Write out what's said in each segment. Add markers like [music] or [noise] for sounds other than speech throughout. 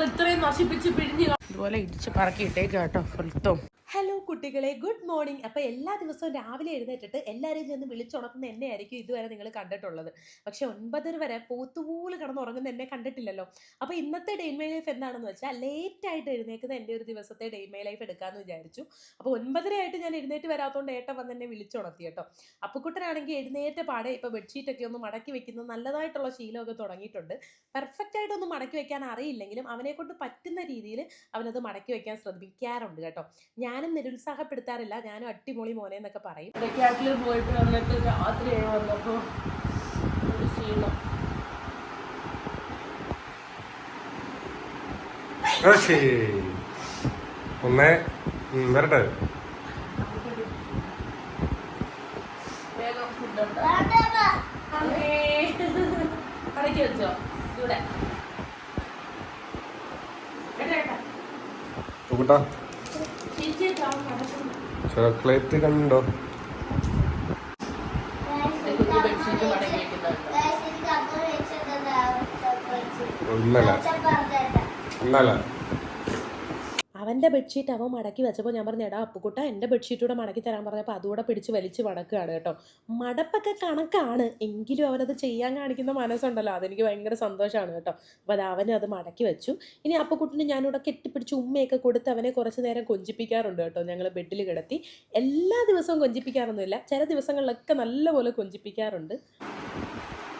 ഇത്രയും നശിപ്പിച്ച് പിഴിഞ്ഞ് ഇതുപോലെ ഇടിച്ച് പറക്കി ഇട്ടേക്കാട്ടോ ഫുൾത്തും ഹലോ കുട്ടികളെ ഗുഡ് മോർണിംഗ്. അപ്പോൾ എല്ലാ ദിവസവും രാവിലെ എഴുന്നേറ്റിട്ട് എല്ലാവരെയും ചെന്ന് വിളിച്ചുണർത്തുന്ന എന്നെ ആയിരിക്കും ഇതുവരെ നിങ്ങൾ കണ്ടിട്ടുള്ളത്. പക്ഷെ ഒൻപതര വരെ പോത്തുപോലെ കിടന്നുറങ്ങുന്ന എന്നെ കണ്ടിട്ടില്ലല്ലോ. അപ്പോൾ ഇന്നത്തെ ഡേ ലൈഫ് എന്താണെന്ന് വെച്ചാൽ ലേറ്റ് ആയിട്ട് എഴുന്നേക്കുന്ന എന്റെ ഒരു ദിവസത്തെ ഡേ ലൈഫ് എടുക്കാമെന്ന് വിചാരിച്ചു. അപ്പോൾ ഒൻപതര ആയിട്ട് ഞാൻ എഴുന്നേറ്റ് വരാത്തതുകൊണ്ട് ഏട്ടൻ വന്ന് എന്നെ വിളിച്ചുണർത്തി കേട്ടോ. അപ്പുക്കുട്ടനാണെങ്കിൽ എഴുന്നേറ്റ പാടെ ഇപ്പോൾ ബെഡ്ഷീറ്റൊക്കെ ഒന്ന് മടക്കി വെക്കുന്ന നല്ലതായിട്ടുള്ള ശീലമൊക്കെ തുടങ്ങിയിട്ടുണ്ട്. പെർഫെക്റ്റ് ആയിട്ടൊന്നും മടക്കി വെക്കാൻ അറിയില്ലെങ്കിലും അവനെ കൊണ്ട് പറ്റുന്ന രീതിയിൽ അവനത് മടക്കി വെക്കാൻ ശ്രദ്ധിക്കാറുണ്ട് കേട്ടോ. ഞാനും നിരുത്സാഹപ്പെടുത്താറില്ല. ഞാനും അട്ടിമൊളി മോനെ എന്നൊക്കെ പറയും. ഇടയ്ക്കാട്ടിൽ പോയിട്ട് വന്നിട്ട് രാത്രി ക്ഷീണം. ഒന്ന് വരട്ടെ. അടക്കി വെച്ചോ? ഇവിടെ ചോക്ലേറ്റ് കണ്ടോ ഇന്നലെ ഇന്നലെ അവന്റെ ബെഡ്ഷീറ്റ് അവൻ മടക്കി വെച്ചപ്പോൾ ഞാൻ പറഞ്ഞു എടാ അപ്പുക്കുട്ട എന്റെ ബെഡ്ഷീറ്റ് കൂടെ മടക്കി തരാൻ പറഞ്ഞപ്പോൾ അതുകൂടെ പിടിച്ച് വലിച്ച് മടക്കുകയാണ് കേട്ടോ. മടപ്പൊക്കെ കണക്കാണ്. എങ്കിലും അവനത് ചെയ്യാൻ കാണിക്കുന്ന മനസ്സുണ്ടല്ലോ. അതെനിക്ക് ഭയങ്കര സന്തോഷമാണ് കേട്ടോ. അപ്പോൾ അത് അവനെ അത് മടക്കി വെച്ചു. ഇനി അപ്പുക്കുട്ടിന് ഞാനിവിടെ കെട്ടിപ്പിടിച്ച് ഉമ്മയൊക്കെ കൊടുത്ത് അവനെ കുറച്ച് നേരം കൊഞ്ചിപ്പിക്കാറുണ്ട് കേട്ടോ. ഞങ്ങൾ ബെഡിൽ കിടത്തി. എല്ലാ ദിവസവും കൊഞ്ചിപ്പിക്കാറൊന്നുമില്ല. ചില ദിവസങ്ങളിലൊക്കെ നല്ലപോലെ കൊഞ്ചിപ്പിക്കാറുണ്ട്.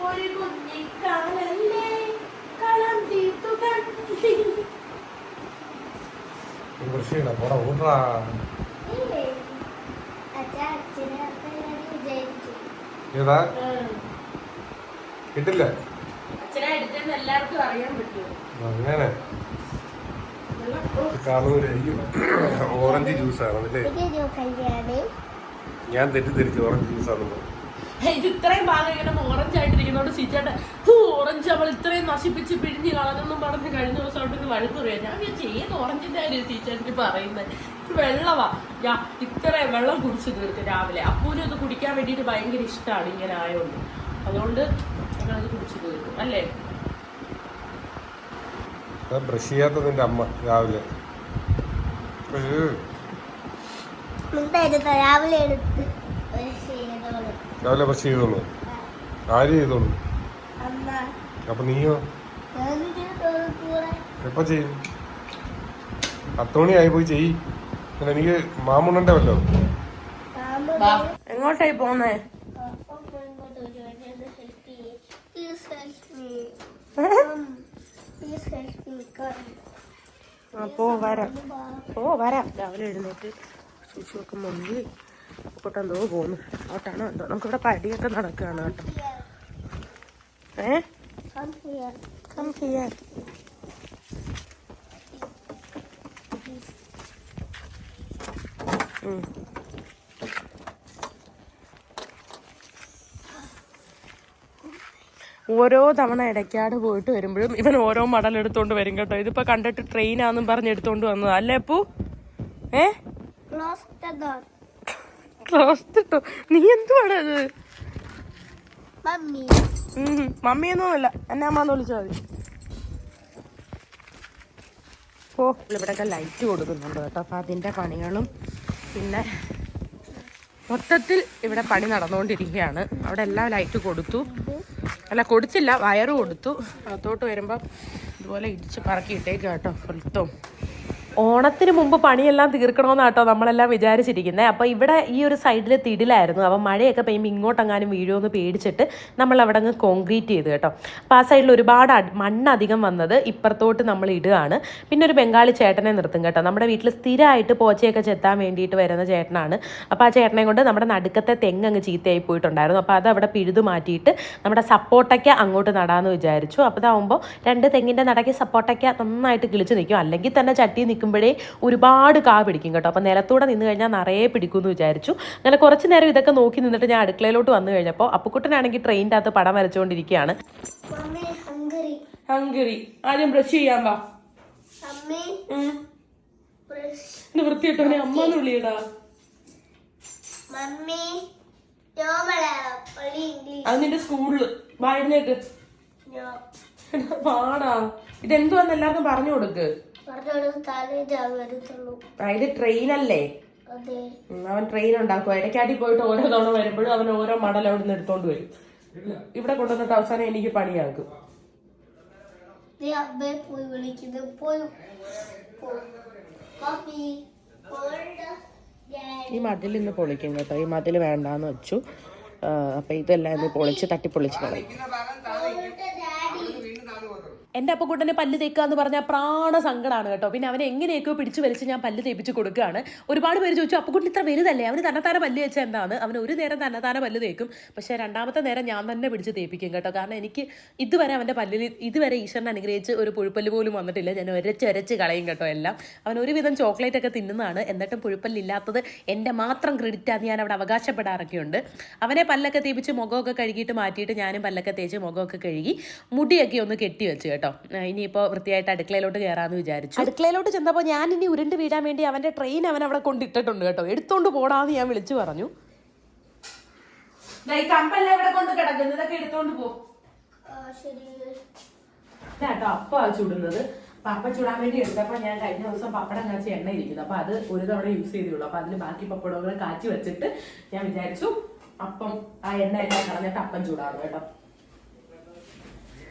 ഒരു കുഞ്ഞിക്കാലല്ലേ? കളം തീർത്തു കണ്ടി കൃഷിയുടെ പോടാ ഊട്ടാ ഏതാ? കിട്ടില്ല. അങ്ങനെ. ഓറഞ്ച് ജ്യൂസാണ് അതല്ലേ ഞാൻ തെറ്റിദ്ധരിച്ചു ഓറഞ്ച് ജ്യൂസ് ആണെന്ന് ഇത് ഇത്രയും ഭാഗം ഇങ്ങനെ ഓറഞ്ച് ആയിട്ടിരിക്കുന്നോണ്ട് സിറ്റേട്ട ഓറഞ്ച് അവൾ ഇത്രയും നശിപ്പിച്ച് പിഴിഞ്ഞ് കളഞ്ഞെന്നും പറഞ്ഞ് കഴിഞ്ഞ ദിവസം അവിടെ വഴുക്ക് പറയാം. ഞാൻ വിചാരിച്ചു ഏത് ഓറഞ്ചിന്റെ കാര്യം ടീച്ചറിന് പറയുന്നത് വെള്ളവാ. ഞാൻ ഇത്രയും വെള്ളം കുടിച്ചു തീർത്ത് രാവിലെ. അപ്പൂനും അത് കുടിക്കാൻ വേണ്ടിയിട്ട് ഭയങ്കര ഇഷ്ടമാണ് ഇങ്ങനെ ആയതുകൊണ്ട് അതുകൊണ്ട് ഞങ്ങളത് കുടിച്ചു തീർക്കും അല്ലേ? ബ്രഷ് ചെയ്യാത്ത നിന്റെ അമ്മ രാവിലെ. രാവിലെ ബ്രഷ് ചെയ്തോളൂ. ആര് ചെയ്തോളൂ? അപ്പൊ നീയോ? എപ്പോ ചെയ്യും? പത്ത് മണിയായി പോയി ചെയ് എനിക്ക് മാമുണ്ണന്റെ വല്ലോ എങ്ങോട്ടായി പോന്നേ? അപ്പം വരാം. ഓ വരാം. രാവിലെ എഴുന്നേറ്റ് സൂക്ഷിച്ച് വെക്കുമ്പോൾ പൊട്ടെന്തോ പോന്നു ഓട്ടാണോ എന്തോ? നമുക്കിവിടെ പടിയൊക്കെ നടക്കുകയാണ് കേട്ടോ. ഏ? Come here. Come here. Mm. ഓരോ തവണ ഇടയ്ക്കാട് പോയിട്ട് വരുമ്പോഴും ഇവൻ ഓരോ മടൽ എടുത്തോണ്ട് വരും കേട്ടോ. ഇതിപ്പോ കണ്ടിട്ട് ട്രെയിനാന്നും പറഞ്ഞ് എടുത്തോണ്ട് വന്നത്. അല്ലേ അപ്പു? ഏ? ക്ലോസ് ക്ലോസ് നീ എന്തുവാണ് ഉം, മമ്മിയൊന്നുമല്ല എന്നെ അമ്മന്ന് വിളിച്ചാൽ മതി. ഓ ഇവിടെയൊക്കെ ലൈറ്റ് കൊടുക്കുന്നുണ്ട് കേട്ടോ. അപ്പം അതിന്റെ പണികളും പിന്നെ മൊത്തത്തിൽ ഇവിടെ പണി നടന്നുകൊണ്ടിരിക്കുകയാണ്. അവിടെ എല്ലാം ലൈറ്റ് കൊടുത്തു. അല്ല കൊടുത്തില്ല വയറ് കൊടുത്തു. അകത്തോട്ട് വരുമ്പം ഇതുപോലെ ഇടിച്ച് പറക്കി ഇട്ടേക്ക് ഓണത്തിന് മുമ്പ് പണിയെല്ലാം തീർക്കണമെന്നാട്ടോ നമ്മളെല്ലാം വിചാരിച്ചിരിക്കുന്നത് അപ്പോൾ ഇവിടെ ഈ ഒരു സൈഡിൽ തിടിലായിരുന്നു. അപ്പോൾ മഴയൊക്കെ പെയ്യുമ്പോൾ ഇങ്ങോട്ടെങ്ങാനും വീഴുമെന്ന് പേടിച്ചിട്ട് നമ്മൾ അവിടെ അങ്ങ് കോൺക്രീറ്റ് ചെയ്തു കേട്ടോ. അപ്പോൾ ആ സൈഡിൽ ഒരുപാട് മണ്ണ് അധികം വന്നത് ഇപ്പുറത്തോട്ട് നമ്മൾ ഇടുകയാണ്. പിന്നെ ഒരു ബംഗാളി ചേട്ടനെ നിർത്തും കേട്ടോ. നമ്മുടെ വീട്ടിൽ സ്ഥിരമായിട്ട് പോച്ചയൊക്കെ ചെത്താൻ വേണ്ടിയിട്ട് വരുന്ന ചേട്ടനാണ്. അപ്പോൾ ആ ചേട്ടനെ കൊണ്ട് നമ്മുടെ നടുക്കത്തെ തെങ്ങ് അങ്ങ് ചീത്തയായി പോയിട്ടുണ്ടായിരുന്നു. അപ്പോൾ അത് അവിടെ പിഴുതു മാറ്റിയിട്ട് നമ്മുടെ സപ്പോട്ടയ്ക്ക അങ്ങോട്ട് നടാമെന്ന് വിചാരിച്ചു. അപ്പോൾ അതാവുമ്പോൾ രണ്ട് തെങ്ങിന്റെ നടയ്ക്ക് സപ്പോട്ടയ്ക്ക നന്നായിട്ട് കിളിച്ച് നിൽക്കും. അല്ലെങ്കിൽ തന്നെ ചട്ടി നിൽക്കുമ്പോഴേ ഒരുപാട് കാ പിടിക്കും കേട്ടോ. അപ്പോൾ നിലത്തൂടെ നിന്ന് കഴിഞ്ഞാൽ നിറയെ പിടിക്കുമെന്ന് വിചാരിച്ചു. അങ്ങനെ കുറച്ച് നേരം ഇതൊക്കെ നോക്കി നിന്നിട്ട് ഞാൻ അടുക്കളയിലോട്ട് വന്നു കഴിഞ്ഞപ്പോൾ അപ്പുക്കുട്ടനാണെങ്കിൽ ട്രെയിനിന്റെ അകത്ത് പടം വരച്ചുകൊണ്ടിരിക്കുകയാണ്. ഹംഗറി ആദ്യം ബ്രഷ് ചെയ്യാൻ വാ. ഇത് വൃത്തിയിട്ടവനെ വിളിയടാ. അത് നിന്റെ സ്കൂളിൽ പാടാ ഇതെന്തുവാന്ന് എല്ലാവർക്കും പറഞ്ഞു കൊടുക്ക്. ഇത് ട്രെയിൻ അല്ലേ? അവൻ ട്രെയിൻ ഉണ്ടാക്കും. ഇടയ്ക്കാട്ടി പോയിട്ട് ഓരോ തവണ വരുമ്പോഴും അവൻ ഓരോ മടൽ അവിടെ നിന്ന് എടുത്തോണ്ട് വരും. ഇവിടെ കൊണ്ടുവന്നിട്ട് അവസാനം എനിക്ക് പണിയാക്കും. ഈ മതിൽ ഇന്ന് പൊളിക്കും കേട്ടോ. ഈ മതിൽ വേണ്ടാന്ന് വെച്ചു. അപ്പൊ ഇതെല്ലാം ഇന്ന് പൊളിച്ച് തട്ടിപ്പൊളിച്ച് കളയും. എന്റെ അപ്പക്കുട്ടനെ പല്ല് തേക്കുക എന്ന് പറഞ്ഞാൽ പ്രാണ സങ്കടമാണ് കേട്ടോ. പിന്നെ അവനെ എങ്ങനെയൊക്കെയോ പിടിച്ചു വലിച്ച് ഞാൻ പല്ല് തേപ്പിച്ച് കൊടുക്കുകയാണ്. ഒരുപാട് പേര് ചോദിച്ചു അപ്പക്കുട്ടൻ ഇത്ര വലുതല്ലേ? അവന് തന്നെത്താനെ പല്ല് വെച്ചാൽ എന്താണ്? അവന് ഒരു നേരം തന്നെത്താനെ പല്ല് തേക്കും. പക്ഷേ രണ്ടാമത്തെ നേരം ഞാൻ തന്നെ പിടിച്ച് തേപ്പിക്കും കേട്ടോ. കാരണം എനിക്ക് ഇതുവരെ അവന്റെ പല്ലിൽ ഇതുവരെ ഈശ്വരൻ അനുഗ്രഹിച്ച് ഒരു പുഴുപ്പല്ല് പോലും വന്നിട്ടില്ല. ഞാൻ ഒരച്ച് ഒരച്ച് കളയും കേട്ടോ എല്ലാം. അവൻ ഒരുവിധം ചോക്ലേറ്റ് ഒക്കെ തിന്നുന്നതാണ്. എന്നിട്ടും പുഴുപ്പല്ലില്ലാത്തത് എന്റെ മാത്രം ക്രെഡിറ്റാണ് ഞാൻ അവിടെ അവകാശപ്പെടാറൊക്കെ ഉണ്ട് അവനെ പല്ലൊക്കെ തേപ്പിച്ച് മുഖമൊക്കെ കഴുകിയിട്ട് മാറ്റിയിട്ട് ഞാനും പല്ലൊക്കെ തേച്ച് മുഖമൊക്കെ കഴുകി മുടിയൊക്കെ ഒന്ന് കെട്ടി വെച്ച് കേട്ടോ. ആ, ഇനിയിപ്പോൾ വൃത്തിയായിട്ട് അടുക്കളയിലോട്ട് കയറാമെന്ന് വിചാരിച്ചു. അടുക്കളയിലോട്ട് ചെന്നപ്പോൾ ഞാൻ ഇനി ഉരുണ്ട് വീഴാൻ വേണ്ടി അവന്റെ ട്രെയിൻ അവൻ അവിടെ കൊണ്ടിട്ടിട്ടുണ്ട് കേട്ടോ. എടുത്തോണ്ട് പോടാന്ന് ഞാൻ വിളിച്ചു പറഞ്ഞു. കമ്പെല്ലാം ഇവിടെ കൊണ്ട് കിടക്കുന്നത് ഇതൊക്കെ എടുത്തോണ്ട് പോ. ശരി. കേട്ടോ അപ്പ ചുടുന്നത്. പപ്പ അപ്പ ചുടാൻ വേണ്ടി എടുത്തപ്പോ ഞാൻ കഴിഞ്ഞ ദിവസം പപ്പടം കാച്ചി എണ്ണ ഇരിക്കുന്നു. അപ്പൊ അത് ഒരു തവണ യൂസ് ചെയ്തുള്ളൂ. അപ്പൊ അതിന് ബാക്കി പപ്പടങ്ങൾ കാച്ചി വെച്ചിട്ട് ഞാൻ വിചാരിച്ചു അപ്പം ആ എണ്ണ എല്ലാം കളഞ്ഞിട്ട് അപ്പം ചൂടാറു കേട്ടോ.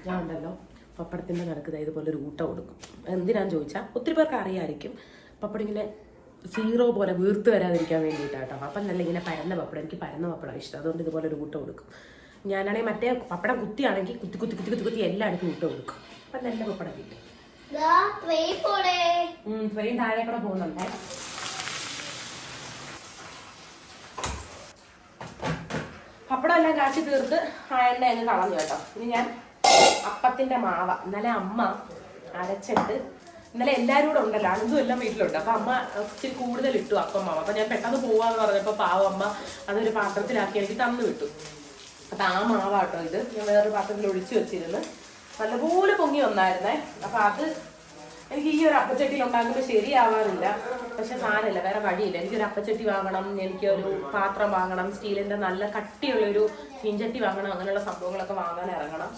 ഞാൻ ഉണ്ടല്ലോ. പപ്പടത്തിന്റെ നടക്കുന്ന ഇതുപോലെ ഒരു ഊട്ട കൊടുക്കും. എന്തിനാന്ന് ചോദിച്ചാൽ ഒത്തിരി പേർക്ക് അറിയാമായിരിക്കും പപ്പടം ഇങ്ങനെ സീറോ പോലെ വീർത്ത് വരാതിരിക്കാൻ വേണ്ടിയിട്ടാട്ടോ. അപ്പം നല്ല ഇങ്ങനെ പരന്ന പപ്പടം എനിക്ക് പരന്ന പപ്പടം ഇഷ്ടം. അതുകൊണ്ട് ഇതുപോലെ ഒരു ഊട്ട കൊടുക്കും. ഞാനാണെങ്കിൽ മറ്റേ പപ്പടം കുത്തിയാണെങ്കിൽ കുത്തി കുത്തി കുത്തി കുത്തി കുത്തി എല്ലായിടത്തും ഊട്ട കൊടുക്കും. അപ്പം നല്ല പപ്പടം കിട്ടും. ട്രെയിൻ താഴെ കൂടെ പോകുന്നുണ്ടേ. പപ്പടം എല്ലാം കാച്ചി തീർത്ത് ആ എണ്ണ അങ്ങ് കളഞ്ഞു കേട്ടോ. ഇനി ഞാൻ അപ്പത്തിന്റെ മാവ. ഇന്നലെ അമ്മ അരച്ചിട്ട് ഇന്നലെ എല്ലാവരും കൂടെ ഉണ്ടല്ലോ. അനന്തും എല്ലാം വീട്ടിലുണ്ട്. അപ്പൊ അമ്മ ഇച്ചിരി കൂടുതൽ ഇട്ടു അപ്പം മാവ്. അപ്പൊ ഞാൻ പെട്ടെന്ന് പോവാന്ന് പറഞ്ഞപ്പോ പാവം അമ്മ അതൊരു പാത്രത്തിലാക്കി എനിക്ക് തന്നു വിട്ടു. അപ്പൊ ആ മാവാട്ടോ ഇത്. ഞാൻ വേറൊരു പാത്രത്തിൽ ഒഴിച്ചു വെച്ചിരുന്നു. നല്ലപോലെ പൊങ്ങി വന്നായിരുന്നേ. അപ്പൊ അത് എനിക്ക് ഈ ഒരു അപ്പച്ചട്ടിയിൽ ഉണ്ടാക്കുമ്പോൾ ശരിയാവാറില്ല. പക്ഷെ സാരമില്ല. വേറെ വഴിയില്ല. എനിക്കൊരു അപ്പച്ചട്ടി വാങ്ങണം എനിക്കൊരു പാത്രം വാങ്ങണം സ്റ്റീലിന്റെ നല്ല കട്ടിയുള്ളൊരു ചീഞ്ചട്ടി വാങ്ങണം അങ്ങനെയുള്ള സംഭവങ്ങളൊക്കെ വാങ്ങാൻ ഇറങ്ങണം.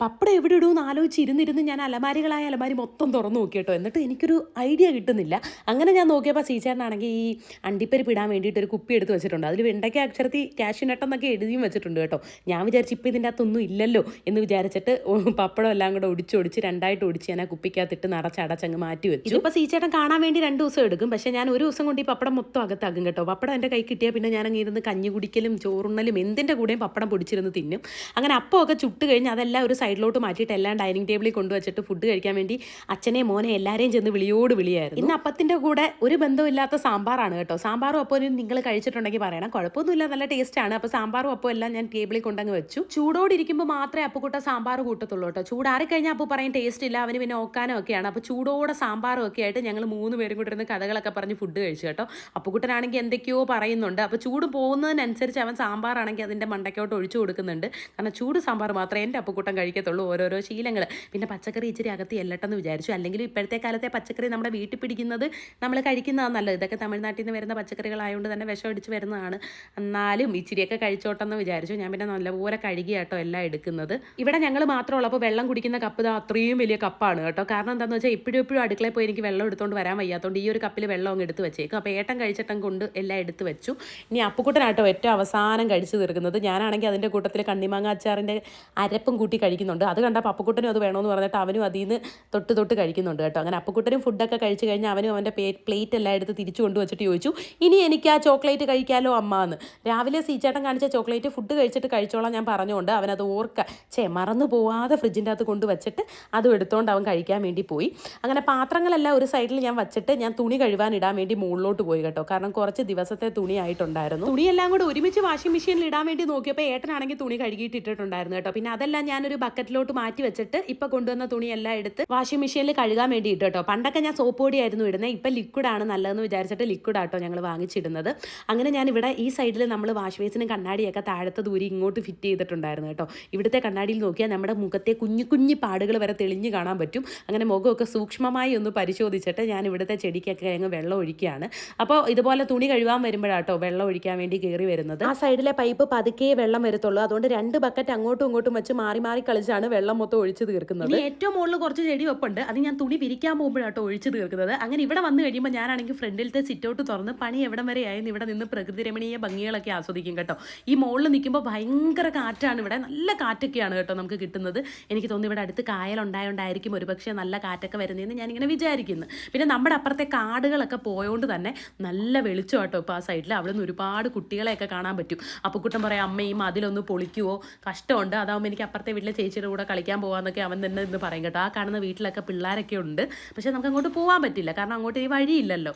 പപ്പടം എവിടെ ഇടുമെന്ന് ആലോചിച്ച് ഇരുന്നിരുന്ന് ഞാൻ അലമാരികളായ അലമാരി മൊത്തം തുറന്നു നോക്കി കേട്ടോ എന്നിട്ട് എനിക്കൊരു ഐഡിയ കിട്ടുന്നില്ല. അങ്ങനെ ഞാൻ നോക്കിയപ്പോൾ സീച്ചേട്ടനാണെങ്കിൽ ഈ അണ്ടിപ്പരിപ്പ് ഇടാൻ വേണ്ടിയിട്ട് ഒരു കുപ്പി എടുത്ത് വെച്ചിട്ടുണ്ട്. അതിൽ വെണ്ടയ്ക്ക അക്ഷരത്തിൽ ക്യാഷ് നട്ടെന്നൊക്കെ എഴുതിയും വെച്ചിട്ടുണ്ട് കേട്ടോ. ഞാൻ വിചാരിച്ചു ഇപ്പം ഇതിന്റെ അകത്തൊന്നും ഇല്ലല്ലോ എന്ന് വിചാരിച്ചിട്ട് പപ്പടം എല്ലാം കൂടെ ഒടിച്ചൊടിച്ച് രണ്ടായിട്ട് ഒടിച്ച് ഞാൻ ആ കുപ്പിക്കകത്തിട്ട് നടച്ചടച്ചങ്ങ് മാറ്റി വെച്ചു. ഇപ്പോൾ സീച്ചേട്ടൻ കാണാൻ വേണ്ടി രണ്ട് ദിവസം എടുക്കും. പക്ഷേ ഞാൻ ഒരു ദിവസം കൊണ്ട് ഈ പപ്പടം മൊത്തം അകത്താകും കേട്ടോ. പപ്പടം എന്റെ കൈ കിട്ടിയാൽ പിന്നെ ഞാൻ അങ്ങ് ഇരുന്ന് കഞ്ഞി കുടിക്കലും ചോറുണ്ണലും എന്തിന്റെ കൂടെയും പപ്പടം പൊടിച്ചിരുന്ന് തിന്നും. അങ്ങനെ അപ്പമൊക്കെ ചുട്ട് കഴിഞ്ഞ് അതെല്ലാം ഒരു സൈഡിലോട്ട് മാറ്റിയിട്ട് എല്ലാം ഡൈനിങ് ടേബിളിൽ കൊണ്ടുവച്ചിട്ട് ഫുഡ് കഴിക്കാൻ വേണ്ടി അച്ഛനെ മോനെ എല്ലാവരെയും ചെന്ന് വിളിയോട് വിളിയായിരുന്നു. ഇന്ന് അപ്പത്തിന്റെ കൂടെ ഒരു ബന്ധമില്ലാത്ത സാമ്പാറാണ് കേട്ടോ. സാമ്പാറും അപ്പോൾ നിങ്ങൾ കഴിച്ചിട്ടുണ്ടെങ്കിൽ പറയണം. കുഴപ്പമൊന്നുമില്ല നല്ല ടേസ്റ്റ് ആണ്. അപ്പോൾ സാമ്പാറും അപ്പോൾ എല്ലാം ഞാൻ ടേബിളിൽ കൊണ്ടങ്ങ് വെച്ചു. ചൂടോടിരിക്കുമ്പോൾ മാത്രമേ അപ്പുകൂട്ട സാമ്പാർ കൂട്ടത്തുള്ളൂ കേട്ടോ. ചൂടാറി കഴിഞ്ഞാൽ അപ്പോൾ പറയും ടേസ്റ്റ് ഇല്ല. അവന് പിന്നെ ഓക്കാനോ ഒക്കെയാണ് അപ്പോൾ ചൂടോടെ സാമ്പാറും ഒക്കെ ആയിട്ട് ഞങ്ങൾ മൂന്ന് പേരും കൂടി ഇരുന്ന് കഥകളൊക്കെ പറഞ്ഞ് ഫുഡ് കഴിച്ചു കേട്ടോ. അപ്പുക്കുട്ടനാണെങ്കിൽ എന്തൊക്കെയോ പറയുന്നുണ്ട്. അപ്പോൾ ചൂട് പോകുന്നതിനനുസരിച്ച് അവൻ സാമ്പാറാണെങ്കിൽ അതിന്റെ മണ്ടയ്ക്കോട്ട് ഒഴിച്ചു കൊടുക്കുന്നുണ്ട്. കാരണം ചൂട് സാമ്പാർ മാത്രമേ എന്റെ അപ്പുക്കുട്ടൻ കഴിക്കത്തുള്ളൂ ഓരോരോ ശീലങ്ങൾ പിന്നെ പച്ചക്കറി ഇച്ചിരി അകത്ത് എല്ലട്ടെന്ന് വിചാരിച്ചു. അല്ലെങ്കിൽ ഇപ്പോഴത്തെ കാലത്തെ പച്ചക്കറി നമ്മുടെ വീട്ടിൽ പിടിക്കുന്നത് നമ്മൾ കഴിക്കുന്നതാണ് നല്ലത്. ഇതൊക്കെ തമിഴ്നാട്ടിൽ നിന്ന് വരുന്ന പച്ചക്കറികളായതുകൊണ്ട് തന്നെ വിഷം അടിച്ച് വരുന്നതാണ്. എന്നാലും ഇച്ചിരിയൊക്കെ കഴിച്ചോട്ടെന്ന് വിചാരിച്ചു. ഞാൻ പിന്നെ നല്ലപോലെ കഴുകി കേട്ടോ എല്ലാം എടുക്കുന്നത്. ഇവിടെ ഞങ്ങൾ മാത്രമുള്ളപ്പോൾ വെള്ളം കുടിക്കുന്ന കപ്പ് അത്രയും വലിയ കപ്പാണ് കേട്ടോ. കാരണം എന്താണെന്ന് വെച്ചാൽ എപ്പോഴും എപ്പോഴും അടുക്കളയിൽ പോയി എനിക്ക് വെള്ളം എടുത്തുകൊണ്ട് വരാൻ വയ്യാത്തതുകൊണ്ട് ഈ ഒരു കപ്പിൽ വെള്ളം അങ്ങ് എടുത്ത് വെച്ചേക്കും. അപ്പോൾ ഏട്ടൻ കഴിച്ചിട്ടം കൊണ്ട് എല്ലാം എടുത്ത് വെച്ചു. ഇനി അപ്പുക്കുട്ടനാട്ടോ ഏറ്റവും അവസാനം കഴിച്ചു തീർക്കുന്നത്. ഞാനാണെങ്കിൽ അതിന്റെ കൂട്ടത്തിൽ കണ്ണിമാങ്ങ അച്ചാറിന്റെ അരപ്പും കൂട്ടി കഴിക്കുന്നുണ്ട്. അത് കണ്ടപ്പോൾ അപ്പക്കുട്ടനും അത് വേണമെന്ന് പറഞ്ഞിട്ട് അവനും അതിൽ നിന്ന് തൊട്ട് തൊട്ട് കഴിക്കുന്നുണ്ട് കേട്ടോ. അങ്ങനെ അപ്പക്കുട്ടനും ഫുഡൊക്കെ കഴിച്ച് കഴിഞ്ഞാൽ അവനും അവന്റെ പ്ലേറ്റ് എല്ലാം എടുത്ത് തിരിച്ചു കൊണ്ടുവച്ചിട്ട് ചോദിച്ചു ഇനി എനിക്ക് ആ ചോക്ലേറ്റ് കഴിക്കാമല്ലോ അമ്മ എന്ന് രാവിലെ സീച്ചേട്ടൻ കാണിച്ച ചോക്ലേറ്റ് ഫുഡ് കഴിച്ചിട്ട് കഴിച്ചോളാം ഞാൻ പറഞ്ഞുകൊണ്ട് അവനത് ഓർക്ക ചേ മറന്നു പോവാതെ ഫ്രിഡ്ജിന്റെ അകത്ത് കൊണ്ട് വെച്ചിട്ട് അതും എടുത്തുകൊണ്ട് അവൻ കഴിക്കാൻ വേണ്ടി പോയി. അങ്ങനെ പാത്രങ്ങളെല്ലാം ഒരു സൈഡിൽ ഞാൻ വെച്ചിട്ട് ഞാൻ തുണി കഴുകാൻ ഇടാൻ വേണ്ടി മുകളിലോട്ട് പോയി കേട്ടോ. കാരണം കുറച്ച് ദിവസത്തെ തുണി ആയിട്ടുണ്ടായിരുന്നു. തുണിയെല്ലാം കൂടെ ഒരുമിച്ച് വാഷിംഗ് മെഷീനിൽ ഇടാൻ വേണ്ടി നോക്കിയപ്പോൾ ഏട്ടനാണെങ്കിൽ തുണി കഴുകിയിട്ട് ഇട്ടിട്ടുണ്ടായിരുന്നു കേട്ടോ. പിന്നെ അതെല്ലാം ഞാനൊരു ബക്കറ്റ് ബക്കറ്റിലോട്ട് മാറ്റി വെച്ചിട്ട് ഇപ്പൊ കൊണ്ടുവന്ന തുണിയെല്ലാം എടുത്ത് വാഷിംഗ് മെഷീനിൽ കഴുകാൻ വേണ്ടി ഇട്ടു കേട്ടോ. പണ്ടൊക്കെ ഞാൻ സോപ്പ് പൊടിയായിരുന്നു ഇടുന്നത് ഇപ്പം ലിക്വിഡാണ് നല്ലതെന്ന് വിചാരിച്ചിട്ട് ലിക്വിഡ് ആട്ടോ ഞങ്ങൾ വാങ്ങിച്ചിടുന്നത്. അങ്ങനെ ഞാൻ ഇവിടെ ഈ സൈഡിൽ നമ്മൾ വാഷ് ബേസിനും കണ്ണാടിയൊക്കെ താഴത്തെ ദൂരി ഇങ്ങോട്ട് ഫിറ്റ് ചെയ്തിട്ടുണ്ടായിരുന്നു കേട്ടോ. ഇവിടുത്തെ കണ്ണാടിയിൽ നോക്കിയാൽ നമ്മുടെ മുഖത്തെ കുഞ്ഞു കുഞ്ഞു പാടുകൾ വരെ തെളിഞ്ഞു കാണാൻ പറ്റും. അങ്ങനെ മുഖമൊക്കെ സൂക്ഷ്മമായി ഒന്ന് പരിശോധിച്ചിട്ട് ഞാൻ ഇവിടുത്തെ ചെടിക്കൊക്കെ അങ്ങ് വെള്ളം ഒഴിക്കുകയാണ്. അപ്പോൾ ഇതുപോലെ തുണി കഴുകാൻ വരുമ്പോഴാട്ടോ വെള്ളം ഒഴിക്കാൻ വേണ്ടി കയറി വരുന്നത്. ആ സൈഡിലെ പൈപ്പ് പതുക്കെ വെള്ളം വരത്തുള്ളൂ. അതുകൊണ്ട് രണ്ട് ബക്കറ്റ് അങ്ങോട്ടും ഇങ്ങോട്ടും വെച്ച് മാറി മാറി കളിച്ചാണ് വെള്ളം മൊത്തം ഒഴിച്ചു തീർക്കുന്നത്. ഏറ്റവും മുകളിൽ കുറച്ച് ചെടി വെപ്പുണ്ട്. അത് ഞാൻ തുണി വിരിക്കാൻ പോകുമ്പോഴാട്ടോ ഒഴിച്ചു തീർക്കുന്നത്. അങ്ങനെ ഇവിടെ വന്നു കഴിയുമ്പോൾ ഞാനാണെങ്കിൽ ഫ്രണ്ടിലത്തെ സിറ്റൗട്ട് തുറന്ന് പണി എവിടം വരെ ആയെന്ന് ഇവിടെ നിന്ന് പ്രകൃതി രമണീയ ഭംഗികളൊക്കെ ആസ്വദിക്കും കേട്ടോ. ഈ മുകളിൽ നിൽക്കുമ്പോൾ ഭയങ്കര കാറ്റാണ് ഇവിടെ. നല്ല കാറ്റൊക്കെയാണ് കേട്ടോ നമുക്ക് കിട്ടുന്നത്. എനിക്ക് തോന്നുന്നു ഇവിടെ അടുത്ത് കായലുണ്ടായോണ്ടായിരിക്കും ഒരുപക്ഷെ നല്ല കാറ്റൊക്കെ വരുന്നതെന്ന് ഞാനിങ്ങനെ വിചാരിക്കുന്നു. പിന്നെ നമ്മുടെ അപ്പുറത്തെ കാടുകളൊക്കെ പോയോണ്ട് തന്നെ നല്ല വെളിച്ചം കേട്ടോ ഇപ്പോൾ ആ സൈഡിൽ അവിടെ നിന്ന് ഒരുപാട് കുട്ടികളെയൊക്കെ കാണാൻ പറ്റും. അപ്പോൾ കുട്ടം പറയാം അമ്മയും അതിലൊന്ന് പൊളിക്കുവോ? കഷ്ടമുണ്ട്. അതാവുമ്പോൾ എനിക്ക് അപ്പുറത്തെ വീട്ടിലെ ചേച്ചിയുടെ കൂടെ കളിക്കാൻ പോകാമെന്നൊക്കെ അവൻ തന്നെ ഇന്ന് പറയും കേട്ടോ. ആ കാണുന്ന വീട്ടിലൊക്കെ പിള്ളേരൊക്കെ ഉണ്ട്. പക്ഷേ നമുക്ക് അങ്ങോട്ട് പോകാൻ പറ്റില്ല. കാരണം അങ്ങോട്ട് ഈ വഴിയില്ലല്ലോ.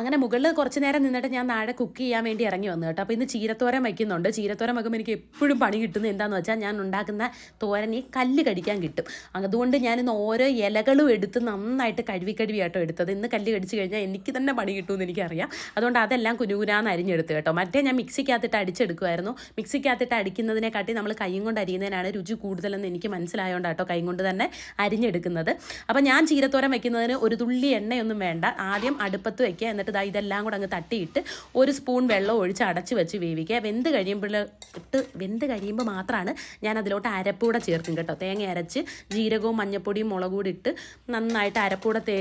അങ്ങനെ മുകളിൽ കുറച്ച് നേരം നിന്നിട്ട് ഞാൻ നാളെ കുക്ക് ചെയ്യാൻ വേണ്ടി ഇറങ്ങി വന്നു കേട്ടോ. അപ്പോൾ ഇന്ന് ചീരത്തോരൻ വയ്ക്കുന്നുണ്ട്. ചീരത്തോരൻ വയ്ക്കുമ്പോൾ എനിക്ക് എപ്പോഴും പണി കിട്ടുന്നത് എന്താണെന്ന് വെച്ചാൽ ഞാൻ ഉണ്ടാക്കുന്ന തോരൻ ഈ കല്ല് കടിക്കാൻ കിട്ടും. അതുകൊണ്ട് ഞാൻ ഇന്ന് ഓരോ ഇലകളും എടുത്ത് നന്നായിട്ട് കഴുവി കഴുവി കേട്ടോ എടുത്തത്. ഇന്ന് കല്ല് കടിച്ച് കഴിഞ്ഞാൽ എനിക്ക് തന്നെ പണി കിട്ടുമെന്ന് എനിക്കറിയാം. അതുകൊണ്ട് അതെല്ലാം കുനുകുനാന്ന് അരിഞ്ഞെടുത്ത് കേട്ടോ. മറ്റേ ഞാൻ മിക്സിക്കകത്തിട്ട് അടിച്ചെടുക്കുമായിരുന്നു മിക്സിക്കകത്തിട്ട് അടിക്കുന്നതിനെക്കാട്ടി നമ്മൾ കൈയും കൊണ്ട് അരിയുന്നതിനാണ് രുചി കൂടുതലെന്ന് എനിക്ക് മനസ്സിലായതുകൊണ്ട് കേട്ടോ കൈ കൊണ്ട് തന്നെ അരിഞ്ഞെടുക്കുന്നത്. അപ്പോൾ ഞാൻ ചീരത്തോരൻ വയ്ക്കുന്നതിന് ഒരു തുള്ളി എണ്ണയൊന്നും വേണ്ട. ആദ്യം അടുപ്പത്ത് വയ്ക്കുക എന്നിട്ട് ദാ ഇതെല്ലാം കൂടെ അങ്ങ് തട്ടിയിട്ട് ഒരു സ്പൂൺ വെള്ളം ഒഴിച്ച് അടച്ച് വെച്ച് വേവിക്കുക. വെന്ത് കഴിയുമ്പോൾ ഇട്ട് വെന്ത് കഴിയുമ്പോൾ മാത്രമാണ് ഞാൻ അതിലോട്ട് അരപ്പൂടെ ചേർക്കും കേട്ടോ. തേങ്ങ അരച്ച് ജീരകവും മഞ്ഞപ്പൊടിയും മുളക് കൂടി ഇട്ട് നന്നായിട്ട് അരപ്പൂടെ തേ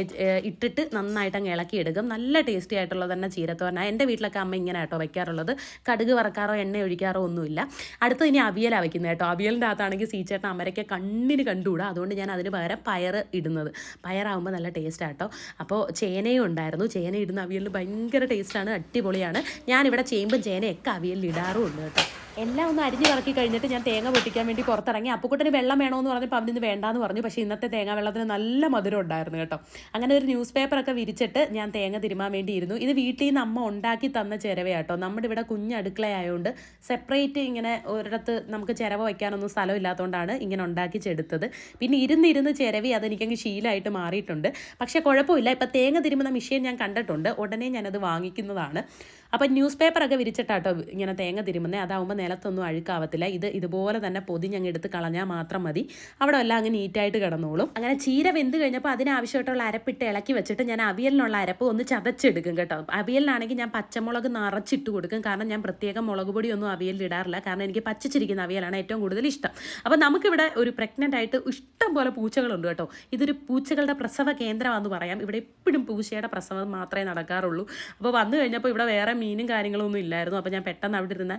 ഇട്ടിട്ട് നന്നായിട്ട് അങ്ങ് ഇളക്കിയെടുക്കും. നല്ല ടേസ്റ്റി ആയിട്ടുള്ളത് തന്നെ ചീരത്തോരന എന്റെ വീട്ടിലൊക്കെ അമ്മ ഇങ്ങനെ കേട്ടോ വയ്ക്കാറുള്ളത് കടുക് വറക്കാറോ എണ്ണ ഒഴിക്കാറോ ഒന്നുമില്ല. അടുത്ത് ഇനി അവിയലാണ് വയ്ക്കുന്നത് കേട്ടോ. അവിയലിന്റെ അകത്താണെങ്കിൽ സീച്ചേട്ടൻ അമരയ്ക്ക് കണ്ണിന് കണ്ടുകൂടാ. അതുകൊണ്ട് ഞാൻ അതിന് പകരം പയർ ഇടുന്നത്. പയറാകുമ്പോൾ നല്ല ടേസ്റ്റ് ആട്ടോ അപ്പോൾ ചേനയും ഉണ്ടായിരുന്നു. ചേന ഇടുന്ന അവിയലിൽ ഭയങ്കര ടേസ്റ്റാണ് അടിപൊളിയാണ്. ഞാനിവിടെ ചേമ്പും ചേനയൊക്കെ അവിയലിൽ ഇടാറുമുണ്ട് കേട്ടോ. എല്ലാം ഒന്ന് അരിഞ്ഞു കറക്കി കഴിഞ്ഞിട്ട് ഞാൻ തേങ്ങ പൊട്ടിക്കാൻ വേണ്ടി പുറത്തിറങ്ങി. അപ്പുക്കുട്ടന് വെള്ളം വേണമെന്ന് പറഞ്ഞപ്പോൾ അവനിന്ന് വേണ്ടാന്ന് പറഞ്ഞു. പക്ഷേ ഇന്നത്തെ തേങ്ങ വെള്ളത്തിന് നല്ല മധുരം ഉണ്ടായിരുന്നു കേട്ടോ. അങ്ങനെ ഒരു ന്യൂസ് പേപ്പറൊക്കെ വിരിച്ചിട്ട് ഞാൻ തേങ്ങ തിരുമാൻ വേണ്ടിയിരുന്നു. ഇത് വീട്ടിൽ നിന്ന് അമ്മ ഉണ്ടാക്കി തന്ന ചിരവയാട്ടോ നമ്മുടെ ഇവിടെ കുഞ്ഞ് അടുക്കളയായതുകൊണ്ട് സെപ്പറേറ്റ് ഇങ്ങനെ ഒരിടത്ത് നമുക്ക് ചിരവ വയ്ക്കാനൊന്നും സ്ഥലമില്ലാത്തതുകൊണ്ടാണ് ഇങ്ങനെ ഉണ്ടാക്കി ചെടുത്തത് പിന്നെ ഇരുന്നിരുന്ന് ചിരവി അതെനിക്കങ്ങ് ശീലമായിട്ട് മാറിയിട്ടുണ്ട്. പക്ഷേ കുഴപ്പമില്ല. ഇപ്പം തേങ്ങ തിരുമുന്ന മെഷീൻ ഞാൻ കണ്ടിട്ടുണ്ട്. ഉടനെ ഞാനത് വാങ്ങിക്കുന്നതാണ്. അപ്പം ന്യൂസ് പേപ്പറൊക്കെ വിരിച്ചിട്ടാട്ടോ ഇങ്ങനെ തേങ്ങ തിരുമുന്നത് അതാവുമ്പോൾ നിലത്തൊന്നും അഴുക്കാവത്തില്ല. ഇത് ഇതുപോലെ തന്നെ പൊതിഞ്ഞങ്ങ് എടുത്ത് കളഞ്ഞാൽ മാത്രം മതി. അവിടെ എല്ലാം അങ്ങ് നീറ്റായിട്ട് കിടന്നോളും. അങ്ങനെ ചീര വെന്ത് കഴിഞ്ഞപ്പോൾ അതിനാവശ്യമായിട്ടുള്ള അരപ്പിട്ട് ഇളക്കി വെച്ചിട്ട് ഞാൻ അവിയലിനുള്ള അരപ്പ് ഒന്ന് ചതച്ചെടുക്കും കേട്ടോ. അവിയലിനാണെങ്കിൽ ഞാൻ പച്ചമുളക് നിറച്ചിട്ട് കൊടുക്കും. കാരണം ഞാൻ പ്രത്യേകം മുളക് പൊടിയൊന്നും അവിയലിൽ ഇടാറില്ല. കാരണം എനിക്ക് പച്ചിരിക്കുന്ന അവിയലാണ് ഏറ്റവും കൂടുതൽ ഇഷ്ടം. അപ്പോൾ നമുക്കിവിടെ ഒരു പ്രഗ്നന്റ് ആയിട്ട് ഇഷ്ടം പോലെ പൂച്ചകളുണ്ട് കേട്ടോ. ഇതൊരു പൂച്ചകളുടെ പ്രസവ കേന്ദ്രമാണെന്ന് പറയാം. ഇവിടെ എപ്പോഴും പൂച്ചയുടെ പ്രസവം മാത്രമേ നടക്കാറുള്ളൂ. അപ്പോൾ വന്നു കഴിഞ്ഞപ്പോൾ ഇവിടെ വേറെ മീനും കാര്യങ്ങളൊന്നും ഇല്ലായിരുന്നു. അപ്പോൾ ഞാൻ പെട്ടെന്ന് അവിടെ ഇരുന്ന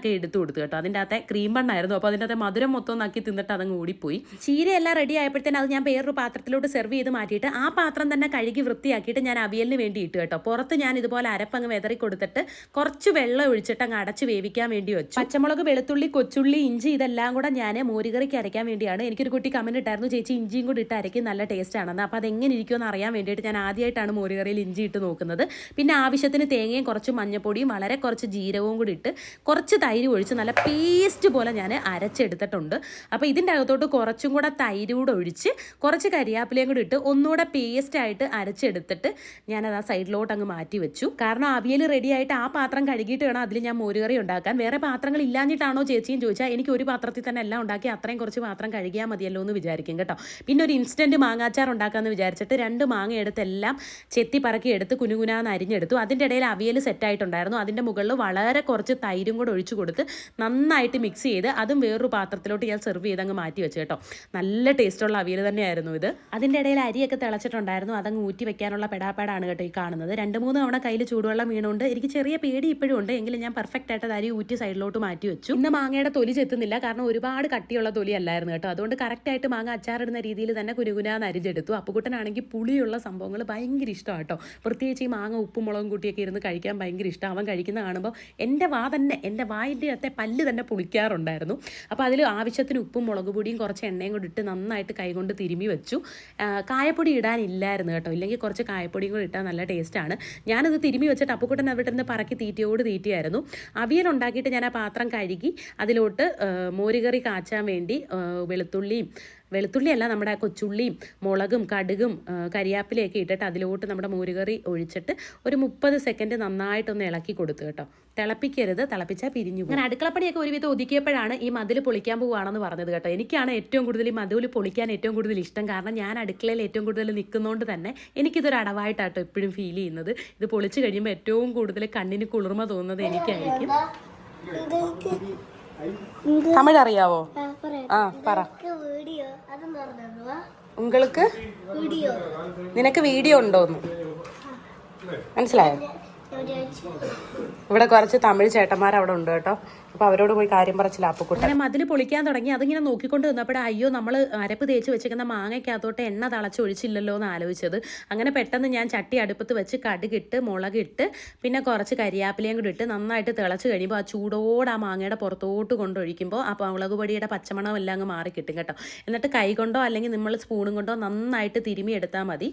ബണ്ണൊക്കെ എടുത്തു കൊടുത്തു കേട്ടോ. അതിന്റെ അകത്തെ ക്രീം ബണ്ണായിരുന്നു അപ്പോൾ അതിന്റെ അകത്തെ മധുരം മൊത്തം നക്കി തിന്നിട്ട് അതങ്ങ് ഓടിപ്പോയി ചീരയെല്ലാം റെഡി ആയപ്പോഴത്തേന് അത് ഞാൻ വേറൊരു പാത്രത്തിലോട്ട് സെർവ് ചെയ്ത് മാറ്റിയിട്ട് ആ പാത്രം തന്നെ കഴുകി വൃത്തിയാക്കിയിട്ട് ഞാൻ അവിയലിന് വേണ്ടി ഇട്ട് കേട്ടോ. പുറത്ത് ഞാൻ ഇതുപോലെ അരപ്പങ്ങ് വെതറി കൊടുത്തിട്ട് കുറച്ച് വെള്ളം ഒഴിച്ചിട്ട് അങ്ങ് അടച്ച് വേവിക്കാൻ വേണ്ടി വെച്ചു. പച്ചമുളക് വെളുത്തുള്ളി കൊച്ചുള്ളി ഇഞ്ചി ഇതെല്ലാം കൂടെ ഞാൻ മോരുകറിക്ക് അരയ്ക്കാൻ വേണ്ടിയാണ്. എനിക്കൊരു കുട്ടി കമന്റ് ഇട്ടായിരുന്നു ചേച്ചി ഇഞ്ചിയും കൂടി ഇട്ട് അരയ്ക്കും നല്ല ടേസ്റ്റ് ആണെന്ന്. അപ്പോൾ അതെങ്ങനെ ഇരിക്കുമെന്ന് അറിയാൻ വേണ്ടിയിട്ട് ഞാൻ ആദ്യമായിട്ടാണ് മോരുകറിയിൽ ഇഞ്ചി ഇട്ട് നോക്കുന്നത്. പിന്നെ ആവശ്യത്തിന് തേങ്ങയും കുറച്ച് മഞ്ഞപ്പൊടിയും വളരെ കുറച്ച് ജീരകവും കൂടി ഇട്ട് കുറച്ച് തൈര് ഒഴിച്ച് നല്ല പേസ്റ്റ് പോലെ ഞാൻ അരച്ചെടുത്തിട്ടുണ്ട്. അപ്പോൾ ഇതിന്റെ അകത്തോട്ട് കുറച്ചും കൂടെ തൈര് കൂടെ ഒഴിച്ച് കുറച്ച് കരിയാപ്പിലയും കൂടി ഇട്ട് ഒന്നുകൂടെ പേസ്റ്റായിട്ട് അരച്ചെടുത്തിട്ട് ഞാനത് ആ സൈഡിലോട്ട് അങ്ങ് മാറ്റി വെച്ചു. കാരണം അവിയൽ റെഡി ആയിട്ട് ആ പാത്രം കഴുകിയിട്ട് വേണം അതിൽ ഞാൻ മോരുകറി ഉണ്ടാക്കാൻ. വേറെ പാത്രങ്ങൾ ഇല്ലാഞ്ഞിട്ടാണോ ചേച്ചിയും ചോദിച്ചാൽ എനിക്ക് ഒരു പാത്രത്തിൽ തന്നെ എല്ലാം ഉണ്ടാക്കി അത്രയും കുറച്ച് പാത്രം കഴുകിയാൽ മതിയല്ലോ എന്ന് വിചാരിക്കും കേട്ടോ. പിന്നെ ഒരു ഇൻസ്റ്റന്റ് മാങ്ങാച്ചാർ ഉണ്ടാക്കാമെന്ന് വിചാരിച്ചിട്ട് രണ്ട് മാങ്ങ എടുത്ത് എല്ലാം ചെത്തി പറക്കി എടുത്ത് കുനുകുനാന്ന് അരിഞ്ഞെടുത്തു. അതിന്റെ ഇടയിൽ അവിയൽ സെറ്റായിട്ടുണ്ടായിരുന്നു അതിന്റെ മുകളിൽ വളരെ കുറച്ച് തൈരും കൂടെ ഒഴിച്ചു കൊടുത്ത് നന്നായിട്ട് മിക്സ് ചെയ്ത് അതും വേറൊരു പാത്രത്തിലോട്ട് ഞാൻ സെർവ് ചെയ്ത് അങ്ങ് മാറ്റി വെച്ചു കേട്ടോ. നല്ല ടേസ്റ്റുള്ള അവിയൽ തന്നെയായിരുന്നു ഇത്. അതിന്റെ ഇടയിൽ അരിയൊക്കെ തിളച്ചിട്ടുണ്ടായിരുന്നു. അതങ്ങ് ഊറ്റി വെക്കാനുള്ള പെടാപ്പാടാണ് കേട്ടോ ഈ കാണുന്നത്. രണ്ട് മൂന്ന് തവണ കയ്യിൽ ചൂടുവെള്ളം വീണുകൊണ്ട് എനിക്ക് ചെറിയ പേടി ഇപ്പോഴും ഉണ്ട്. എങ്കിലും ഞാൻ പെർഫെക്റ്റ് ആയിട്ട് അരി ഊറ്റി സൈഡിലോട്ട് മാറ്റി വെച്ചു. ഇന്ന് മാങ്ങയുടെ തൊലി ചെത്തുന്നില്ല. കാരണം ഒരുപാട് കട്ടിയുള്ള തൊലി അല്ലായിരുന്നു കേട്ടോ. അതുകൊണ്ട് കറക്റ്റായിട്ട് മാങ്ങ അച്ചാറിടുന്ന രീതിയിൽ തന്നെ കുരുകുനാന്ന് അരിഞ്ഞെടുത്തു. അപ്പുകുട്ടനാണെങ്കിൽ പുളിയുള്ള സംഭവങ്ങൾ ഭയങ്കര ഇഷ്ടമാണ് കേട്ടോ. പ്രത്യേകിച്ച് ഈ മാങ്ങ ഉപ്പും മുളകും കൂട്ടിയൊക്കെ ഇരുന്ന് കഴിക്കാൻ ഭയങ്കര ഇഷ്ടം അവൻ കഴിക്കുന്ന കാണുമ്പോൾ എന്റെ വാ തന്നെ എന്റെ വാ വായിന്റെ അകത്തെ പല്ല് തന്നെ പുളിക്കാറുണ്ടായിരുന്നു. അപ്പോൾ അതിൽ ആവശ്യത്തിന് ഉപ്പും മുളക് പൊടിയും കുറച്ച് എണ്ണയും കൂടി ഇട്ട് നന്നായിട്ട് കൈകൊണ്ട് തിരുമ്മി വെച്ചു. കായപ്പൊടി ഇടാനില്ലായിരുന്നു കേട്ടോ. ഇല്ലെങ്കിൽ കുറച്ച് കായപ്പൊടിയും കൂടി ഇട്ടാൽ നല്ല ടേസ്റ്റാണ്. ഞാനത് തിരുമ്മി വെച്ചിട്ട് അപ്പുക്കുട്ടൻ അവിടെ നിന്ന് പറക്കി തീറ്റയോട് തീറ്റിയായിരുന്നു. അവിയൽ ഉണ്ടാക്കിയിട്ട് ഞാൻ ആ പാത്രം കഴുകി അതിലോട്ട് മോരുകറി കാച്ചാൻ വേണ്ടി വെളുത്തുള്ളിയും വെളുത്തുള്ളിയല്ല നമ്മുടെ കൊച്ചുള്ളിയും മുളകും കടുകും കരിയാപ്പിലയൊക്കെ ഇട്ടിട്ട് അതിലോട്ട് നമ്മുടെ മോരുകറി ഒഴിച്ചിട്ട് ഒരു മുപ്പത് സെക്കൻഡ് നന്നായിട്ടൊന്ന് ഇളക്കി കൊടുത്തു കേട്ടോ. തിളപ്പിക്കരുത് തിളപ്പിച്ചാൽ പിരിഞ്ഞു പോകും. അങ്ങനെ അടുക്കളപ്പണിയൊക്കെ ഒരുവിധം ഒതുക്കിയപ്പോഴാണ് ഈ മതിൽ പൊളിക്കാൻ പോവുകയാണെന്ന് പറഞ്ഞത് കേട്ടോ. എനിക്കാണ് ഏറ്റവും കൂടുതൽ ഈ മതിൽ പൊളിക്കാൻ ഏറ്റവും കൂടുതൽ ഇഷ്ടം. കാരണം ഞാൻ അടുക്കളയിൽ ഏറ്റവും കൂടുതൽ നിൽക്കുന്നതുകൊണ്ട് തന്നെ എനിക്കിതൊരു അടവായിട്ടാട്ടോ എപ്പോഴും ഫീൽ ചെയ്യുന്നത്. ഇത് പൊളിച്ചു കഴിയുമ്പോൾ ഏറ്റവും കൂടുതൽ കണ്ണിന് കുളിർമ തോന്നുന്നത് എനിക്കായിരിക്കും. തമിഴ് അറിയാവോ ആ പറ. വീഡിയോ. നിനക്ക് വീഡിയോ ഉണ്ടോന്ന്? മനസ്സിലായോ? ഇവിടെ കുറച്ച് തമിഴ് ചേട്ടന്മാർ അവിടെ ഉണ്ട് കേട്ടോ. അപ്പൊ അവരോട് പോയി കാര്യം പറച്ചില്ല അപ്പുക്കുട്ടൻ അങ്ങനെ മതിൽ പൊളിക്കാൻ തുടങ്ങി. അതിങ്ങനെ നോക്കിക്കൊണ്ട് നിന്നപ്പോഴേ അയ്യോ നമ്മൾ അരപ്പ് തേച്ച് വെച്ചിരിക്കുന്ന മാങ്ങയ്ക്കകത്തോട്ട് എണ്ണ തളച്ചൊഴിച്ചില്ലല്ലോ എന്ന് ആലോചിച്ചത്. അങ്ങനെ പെട്ടെന്ന് ഞാൻ ചട്ടി അടുപ്പത്ത് വെച്ച് കടുകിട്ട് മുളകിട്ട് പിന്നെ കുറച്ച് കരിയാപ്പിലയും കൂടി ഇട്ട് നന്നായിട്ട് തിളച്ച് കഴിയുമ്പോൾ ആ ചൂടോടെ ആ മാങ്ങയുടെ പുറത്തോട്ട് കൊണ്ടൊഴിക്കുമ്പോൾ ആ മുളക് പൊടിയുടെ പച്ചമണം എല്ലാം അങ്ങ് മാറി കിട്ടും. കേട്ടോ എന്നിട്ട് കൈ കൊണ്ടോ അല്ലെങ്കിൽ നമ്മൾ സ്പൂണും കൊണ്ടോ നന്നായിട്ട് തിരുമി എടുത്താൽ മതി.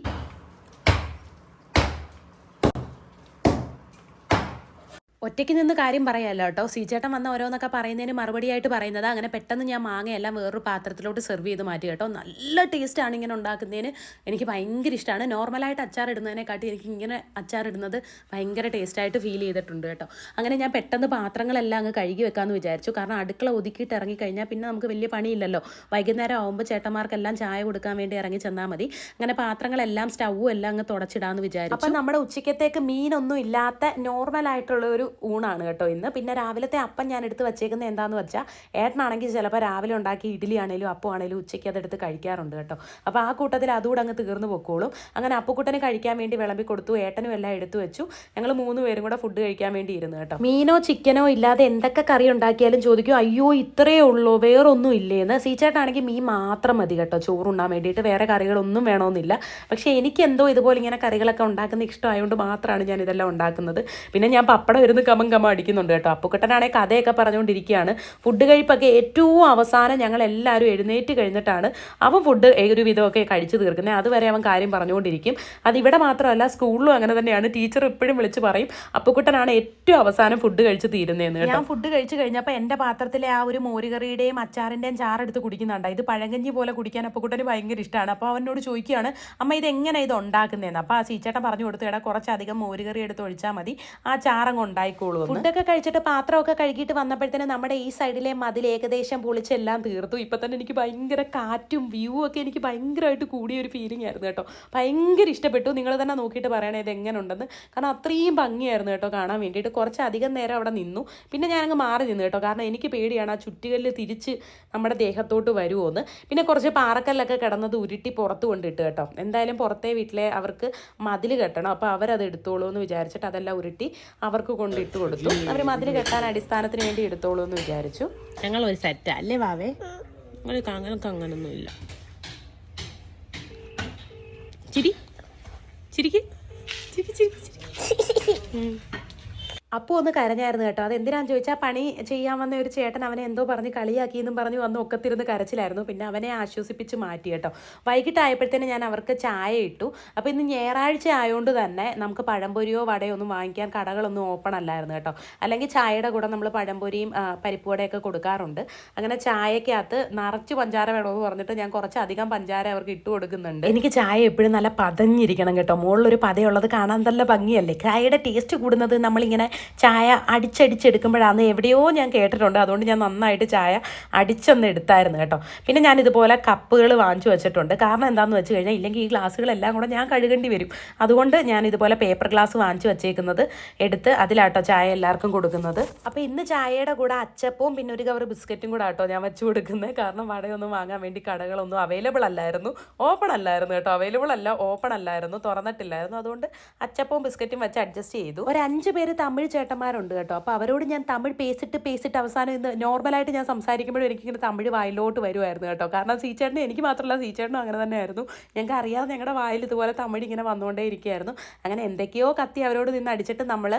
ഒറ്റയ്ക്ക് നിന്ന് കാര്യം പറയാമല്ലോ കേട്ടോ. സീച്ചേട്ടൻ വന്ന ഓരോന്നൊക്കെ പറയുന്നതിന് മറുപടിയായിട്ട് പറയുന്നത്. അങ്ങനെ പെട്ടെന്ന് ഞാൻ മാങ്ങയെല്ലാം വേറൊരു പാത്രത്തിലോട്ട് സെർവ് ചെയ്ത് മാറ്റി കേട്ടോ. നല്ല ടേസ്റ്റാണ് ഇങ്ങനെ ഉണ്ടാക്കുന്നതിന്. എനിക്ക് ഭയങ്കര ഇഷ്ടമാണ് നോർമലായിട്ട് അച്ചാർ ഇടുന്നതിനെക്കാട്ടി എനിക്ക് ഇങ്ങനെ അച്ചാർ ഇടുന്നത് ഭയങ്കര ടേസ്റ്റായിട്ട് ഫീൽ ചെയ്തിട്ടുണ്ട് കേട്ടോ. അങ്ങനെ ഞാൻ പെട്ടെന്ന് പാത്രങ്ങളെല്ലാം അങ്ങ് കഴുകി വെക്കാമെന്ന് വിചാരിച്ചു. കാരണം അടുക്കള ഒതുക്കിയിട്ട് ഇറങ്ങിക്കഴിഞ്ഞാൽ പിന്നെ നമുക്ക് വലിയ പണിയില്ലല്ലോ. വൈകുന്നേരം ആകുമ്പോൾ ചേട്ടന്മാർക്കെല്ലാം ചായ കൊടുക്കാൻ വേണ്ടി ഇറങ്ങി ചെന്നാൽ മതി. അങ്ങനെ പാത്രങ്ങളെല്ലാം സ്റ്റൗവും എല്ലാം അങ്ങ് തുടച്ചിടാമെന്ന് വിചാരിച്ചു. അപ്പം നമ്മുടെ ഉച്ചക്കത്തേക്ക് മീനൊന്നും ഇല്ലാത്ത നോർമലായിട്ടുള്ള ഒരു ഊണാണ് കേട്ടോ ഇന്ന്. പിന്നെ രാവിലത്തെ അപ്പം ഞാൻ എടുത്ത് വെച്ചേക്കുന്നത് എന്താന്ന് വെച്ചാൽ ഏട്ടനാണെങ്കിൽ ചിലപ്പോൾ രാവിലെ ഉണ്ടാക്കി ഇഡ്ഡലി ആണെങ്കിലും അപ്പം ആണെങ്കിലും ഉച്ചയ്ക്ക് അതെടുത്ത് കഴിക്കാറുണ്ട് കേട്ടോ. അപ്പോൾ ആ കൂട്ടത്തിൽ അതുകൂടെ അങ്ങ് തീർന്നു പൊക്കോളും. അങ്ങനെ അപ്പുക്കുട്ടന് കഴിക്കാൻ വേണ്ടി വിളമ്പി കൊടുത്തു ഏട്ടനും എല്ലാം എടുത്തു വെച്ചു. ഞങ്ങൾ മൂന്ന് പേരും കൂടെ ഫുഡ് കഴിക്കാൻ വേണ്ടി ഇരുന്നു കേട്ടോ. മീനോ ചിക്കനോ ഇല്ലാതെ എന്തൊക്കെ കറി ഉണ്ടാക്കിയാലും ചോദിക്കും അയ്യോ ഇത്രയേ ഉള്ളൂ വേറൊന്നും ഇല്ലേന്ന്. സീച്ചേട്ടാണെങ്കിൽ മീൻ മാത്രം മതി കേട്ടോ ചോറുണ്ണാൻ വേണ്ടിയിട്ട് വേറെ കറികളൊന്നും വേണമെന്നില്ല പക്ഷേ എനിക്ക് എന്തോ ഇതുപോലെ ഇങ്ങനെ കറികളൊക്കെ ഉണ്ടാക്കുന്ന ഇഷ്ടമായതുകൊണ്ട് മാത്രമാണ് ഞാൻ ഇതെല്ലാം ഉണ്ടാക്കുന്നത്. പിന്നെ ഞാൻ പപ്പടം ഇരുന്ന് കമം കമം അടിക്കുന്നുണ്ട് കേട്ടോ. അപ്പുക്കുട്ടനാണെങ്കിൽ കഥയൊക്കെ പറഞ്ഞുകൊണ്ടിരിക്കുകയാണ്. ഫുഡ് കഴിപ്പൊക്കെ ഏറ്റവും അവസാനം ഞങ്ങൾ എല്ലാവരും എഴുന്നേറ്റ് കഴിഞ്ഞിട്ടാണ് അവൻ ഫുഡ് ഒരു വിധമൊക്കെ കഴിച്ചു തീർക്കുന്നത്. അതുവരെ അവൻ കാര്യം പറഞ്ഞുകൊണ്ടിരിക്കും. അതിവിടെ മാത്രമല്ല സ്കൂളിലും അങ്ങനെ തന്നെയാണ്. ടീച്ചർ എപ്പോഴും വിളിച്ച് പറയും അപ്പുക്കുട്ടനാണ് ഏറ്റവും അവസാനം ഫുഡ് കഴിച്ച് തീരുന്നതെന്ന് ഞാൻ ഫുഡ് കഴിച്ച് കഴിഞ്ഞപ്പോൾ എന്റെ പാത്രത്തിലെ ആ ഒരു മോരുകറിയുടെയും അച്ചാറിന്റെയും ചാറെടുത്ത് കുടിക്കുന്നുണ്ട്. ഇത് പഴങ്കഞ്ഞി പോലെ കുടിക്കാൻ അപ്പുക്കുട്ടന് ഭയങ്കര ഇഷ്ടമാണ് അപ്പോൾ അവനോട് ചോദിക്കുകയാണ് അമ്മ ഇത് എങ്ങനെ ഇത് ഉണ്ടാക്കുന്നതെന്ന് അപ്പോൾ ആ ചീച്ചേട്ടൻ പറഞ്ഞു കൊടുത്തു എടാ കുറച്ചധികം മോരുകറി എടുത്ത് ഒഴിച്ചാൽ മതി. ആ ചാറങ്ങ് ഉണ്ടായിക്കോളൂ ഫുഡൊക്കെ കഴിച്ചിട്ട് പാത്രമൊക്കെ കഴുകിയിട്ട് വന്നപ്പോഴത്തേനും നമ്മുടെ ഈ സൈഡിലെ മതിൽ ഏകദേശം പൊളിച്ചെല്ലാം തീർത്തു. ഇപ്പം തന്നെ എനിക്ക് ഭയങ്കര കാറ്റും വ്യൂ ഒക്കെ എനിക്ക് ഭയങ്കരമായിട്ട് കൂടിയ ഒരു ഫീലിംഗ് ആയിരുന്നു കേട്ടോ. ഭയങ്കര ഇഷ്ടപ്പെട്ടു. നിങ്ങൾ തന്നെ നോക്കിയിട്ട് പറയണേ ഇത് എങ്ങനെ ഉണ്ടെന്ന് കാരണം അത്രയും ഭംഗിയായിരുന്നു കേട്ടോ കാണാൻ വേണ്ടിയിട്ട്. കുറച്ച് അധികം നേരം അവിടെ നിന്നു. പിന്നെ ഞാനങ്ങ് മാറി നിന്നു കേട്ടോ. കാരണം എനിക്ക് പേടിയാണ് ആ ചുറ്റുകല്ല് തിരിച്ച് നമ്മുടെ ദേഹത്തോട്ട് വരുമോന്ന് പിന്നെ കുറച്ച് പാറക്കല്ലൊക്കെ കിടന്നത് ഉരുട്ടി പുറത്ത് കൊണ്ടിട്ട് കേട്ടോ. എന്തായാലും പുറത്തെ വീട്ടിലെ അവർക്ക് മതിൽ കെട്ടണം. അപ്പോൾ അവരത് എടുത്തോളൂ എന്ന് വിചാരിച്ചിട്ട് അതെല്ലാം ഉരുട്ടി അവർക്ക് കൊണ്ടിട്ട് കൊടുത്തു. അവർ മതിൽ കെട്ടാൻ അടിസ്ഥാനത്തിന് വേണ്ടി എടുത്തോളൂ എന്ന് വിചാരിച്ചു. ഞങ്ങൾ ഒരു സെറ്റ് അല്ലേ വാവേ? ഞങ്ങൾക്ക് അങ്ങനൊക്കെ അങ്ങനൊന്നും ഇല്ല. ചിരി. ചിരിക്ക്. ചിരി ചിരി ചിരി [laughs] അപ്പോൾ ഒന്ന് കരഞ്ഞായിരുന്നു കേട്ടോ. അത് എന്തിനാന്ന് ചോദിച്ചാൽ പണി ചെയ്യാൻ വന്ന ഒരു ചേട്ടൻ അവനെ എന്തോ പറഞ്ഞ് കളിയാക്കിയെന്നും പറഞ്ഞ് വന്ന് ഒക്കത്തിരുന്ന് കരച്ചിലായിരുന്നു. പിന്നെ അവനെ ആശ്വസിപ്പിച്ച് മാറ്റി കേട്ടോ. വൈകിട്ടായപ്പോഴത്തേന് ഞാൻ അവർക്ക് ചായ ഇട്ടു. അപ്പോൾ ഇന്ന് ഞായറാഴ്ച ആയതുകൊണ്ട് തന്നെ നമുക്ക് പഴംപൊരിയോ വടയോ ഒന്നും വാങ്ങിക്കാൻ കടകളൊന്നും ഓപ്പൺ അല്ലായിരുന്നു കേട്ടോ. അല്ലെങ്കിൽ ചായയുടെ കൂടെ നമ്മൾ പഴംപൊരിയും പരിപ്പുവടയൊക്കെ പരിപ്പ് വടയൊക്കെ കൊടുക്കാറുണ്ട്. അങ്ങനെ ചായക്കകത്ത് നിറച്ച് പഞ്ചാര വേണമെന്ന് പറഞ്ഞിട്ട് ഞാൻ കുറച്ചധികം പഞ്ചാര അവർക്ക് ഇട്ട് കൊടുക്കുന്നുണ്ട്. എനിക്ക് ചായ എപ്പോഴും നല്ല പതഞ്ഞിരിക്കണം കേട്ടോ. മുകളിലൊരു പതയുള്ളത് കാണാൻ നല്ല ഭംഗിയല്ലേ? ചായയുടെ ടേസ്റ്റ് കൂടുന്നത് നമ്മളിങ്ങനെ ചായ അടിച്ചടിച്ചെടുക്കുമ്പോഴാണ് എവിടെയോ ഞാൻ കേട്ടിട്ടുണ്ട്. അതുകൊണ്ട് ഞാൻ നന്നായിട്ട് ചായ അടിച്ചൊന്ന് എടുത്തായിരുന്നു കേട്ടോ. പിന്നെ ഞാൻ ഇതുപോലെ കപ്പുകൾ വാങ്ങിച്ചു വെച്ചിട്ടുണ്ട്. കാരണം എന്താണെന്ന് വെച്ച് കഴിഞ്ഞാൽ ഇല്ലെങ്കിൽ ഈ ഗ്ലാസ്സുകളെല്ലാം കൂടെ ഞാൻ കഴുകേണ്ടി വരും. അതുകൊണ്ട് ഞാൻ ഇതുപോലെ പേപ്പർ ഗ്ലാസ് വാങ്ങിച്ചു വെച്ചേക്കുന്നത് എടുത്ത് അതിലാട്ടോ ചായ എല്ലാവർക്കും കൊടുക്കുന്നത്. അപ്പോൾ ഇന്ന് ചായയുടെ കൂടെ അച്ചപ്പവും പിന്നെ ഒരു കവർ ബിസ്ക്കറ്റും കൂടെ ആട്ടോ ഞാൻ വെച്ചു കൊടുക്കുന്നത്. കാരണം വടയൊന്നും വാങ്ങാൻ വേണ്ടി കടകളൊന്നും അവൈലബിൾ അല്ലായിരുന്നു. ഓപ്പൺ അല്ലായിരുന്നു കേട്ടോ. അവൈലബിൾ അല്ല ഓപ്പൺ അല്ലായിരുന്നു. തുറന്നിട്ടില്ലായിരുന്നു. അതുകൊണ്ട് അച്ചപ്പവും ബിസ്ക്കറ്റും വെച്ച് അഡ്ജസ്റ്റ് ചെയ്തു. ഒരു അഞ്ച് പേര് തമിഴ് തമിഴ് ചേട്ടന്മാരുണ്ട് കേട്ടോ. അപ്പോൾ അവരോട് ഞാൻ തമിഴ് പേസിട്ട് പേസിട്ട് അവസാനം ഇന്ന് നോർമലായിട്ട് ഞാൻ സംസാരിക്കുമ്പോഴും എനിക്കിങ്ങനെ തമിഴ് വായിലോട്ട് വരുമായിരുന്നു കേട്ടോ. കാരണം സീച്ചേട്ടനെ എനിക്ക് മാത്രമല്ല സീച്ചേട്ടനും അങ്ങനെ തന്നെയായിരുന്നു. ഞങ്ങൾക്ക് അറിയാതെ ഞങ്ങളുടെ വായിൽ ഇതുപോലെ തമിഴ് ഇങ്ങനെ വന്നുകൊണ്ടേ ഇരിക്കുകയായിരുന്നു അങ്ങനെ എന്തൊക്കെയോ കത്തി അവരോട് നിന്ന് അടിച്ചിട്ട് നമ്മൾ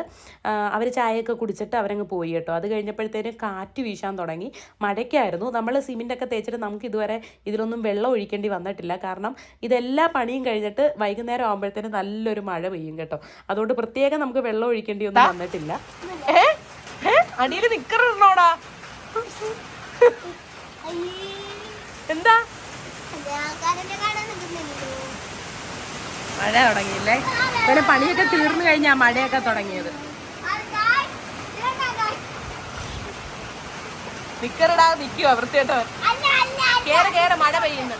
അവർ ചായയൊക്കെ കുടിച്ചിട്ട് അവരങ്ങ് പോയി കേട്ടോ. അത് കഴിഞ്ഞപ്പോഴത്തേനും കാറ്റ് വീശാൻ തുടങ്ങി. മഴയ്ക്കായിരുന്നു. നമ്മൾ സിമെന്റൊക്കെ തേച്ചിട്ട് നമുക്ക് ഇതുവരെ ഇതിലൊന്നും വെള്ളം ഒഴിക്കേണ്ടി വന്നിട്ടില്ല. കാരണം ഇതെല്ലാ പണിയും കഴിഞ്ഞിട്ട് വൈകുന്നേരം ആകുമ്പോഴത്തേനും നല്ലൊരു മഴ പെയ്യും കേട്ടോ. അതുകൊണ്ട് പ്രത്യേകം നമുക്ക് വെള്ളം ഒഴിക്കേണ്ടി ഒന്നും വന്നിട്ടില്ല. അടിയിൽ നിക്കറിടണോടാ അയ്യേ. എന്താ അത് ആൾക്കാരെന്നെ കാണാൻ നിൽക്കുന്നില്ലല്ലോ. മഴ തുടങ്ങിയില്ലേ പിന്നെ പണിയൊക്കെ തീർന്നു കഴിഞ്ഞാ മഴയൊക്കെ തുടങ്ങിയത് നിക്കറിടാ നിക്കുവാ വൃത്തിയായിട്ടോ. കേറ് കേറ് മഴ പെയ്യുന്നു.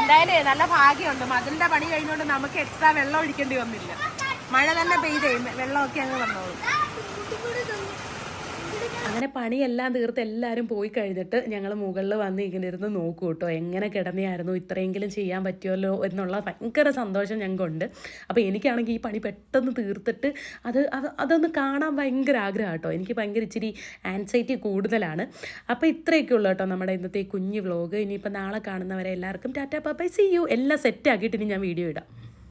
എന്തായാലും നല്ല ഭാഗ്യമുണ്ട് മതിലിന്റെ പണി കഴിഞ്ഞോണ്ട് നമുക്ക് എക്സ്ട്രാ വെള്ളം ഒഴിക്കേണ്ടി വന്നില്ല മഴ തന്നെ പെയ്തേ വെള്ളമൊക്കെ അങ്ങ് വന്നോളൂ. അങ്ങനെ പണിയെല്ലാം തീർത്ത് എല്ലാവരും പോയി കഴിഞ്ഞിട്ട് ഞങ്ങൾ മുകളിൽ വന്ന് ഇങ്ങനെ ഇരുന്ന് നോക്കൂ കേട്ടോ എങ്ങനെ കിടന്നെയായിരുന്നു ഇത്രയെങ്കിലും ചെയ്യാൻ പറ്റുമല്ലോ എന്നുള്ള ഭയങ്കര സന്തോഷം ഞങ്ങൾക്കുണ്ട്. അപ്പോൾ എനിക്കാണെങ്കിൽ ഈ പണി പെട്ടെന്ന് തീർത്തിട്ട് അത് അത് അതൊന്ന് കാണാൻ ഭയങ്കര ആഗ്രഹം കേട്ടോ. എനിക്ക് ഭയങ്കര ഇച്ചിരി ആൻസൈറ്റി കൂടുതലാണ്. അപ്പോൾ ഇത്രയൊക്കെ ഉള്ളു കേട്ടോ നമ്മുടെ ഇന്നത്തെ കുഞ്ഞ് വ്ലോഗ് ഇനിയിപ്പോൾ നാളെ കാണുന്നവരെ എല്ലാവർക്കും ടാറ്റാ പാപ്പ സി യു എല്ലാം സെറ്റ് ആക്കിയിട്ട് ഇനി ഞാൻ വീഡിയോ ഇടാം.